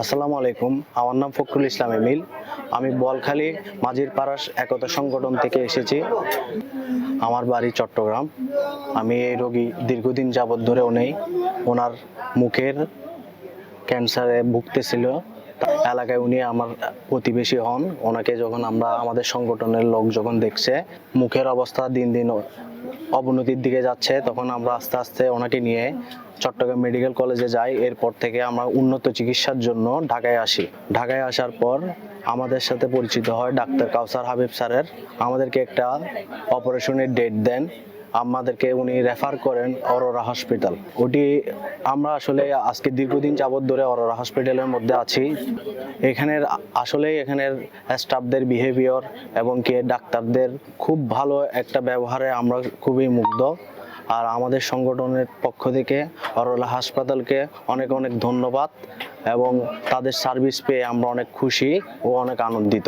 আসসালামু আলাইকুম। আমার নাম ফখরুল ইসলাম এমিল। আমি বলখালি মাঝির পাড়াস একতা সংগঠন থেকে এসেছি। আমার বাড়ি চট্টগ্রাম। আমি এই রোগী দীর্ঘদিন যাবৎ ধরেও নেই। ওনার মুখের ক্যান্সারে ভুগতেছিল। এলাকায় উনি আমার প্রতিবেশী হন। ওনাকে যখন আমরা আমাদের সংগঠনের লোক যখন দেখছে, মুখের অবস্থা দিন দিন অবনতির দিকে যাচ্ছে, তখন আমরা আস্তে আস্তে ওনাকে নিয়ে চট্টগ্রাম মেডিকেল কলেজে যাই। এরপর থেকে আমরা উন্নত চিকিৎসার জন্য ঢাকায় আসি। ঢাকায় আসার পর আমাদের সাথে পরিচিত হয় ডাক্তার কাউসার হাবিব স্যারের। আমাদেরকে একটা অপারেশনের ডেট দেন। আমাদেরকে উনি রেফার করেন অরোরা হসপিটাল ওটি আমরা আসলে আজকে দীর্ঘদিন যাবৎ ধরে অরোরা হসপিটালের মধ্যে আছি। এখানের আসলে এখানের স্টাফদের বিহেভিয়র এবং কি ডাক্তারদের খুব ভালো একটা ব্যবহারে আমরা খুবই মুগ্ধ। আর আমাদের সংগঠনের পক্ষ থেকে অরোলা হাসপাতালকে অনেক অনেক ধন্যবাদ এবং তাদের সার্ভিস পেয়ে আমরা অনেক খুশি ও অনেক আনন্দিত।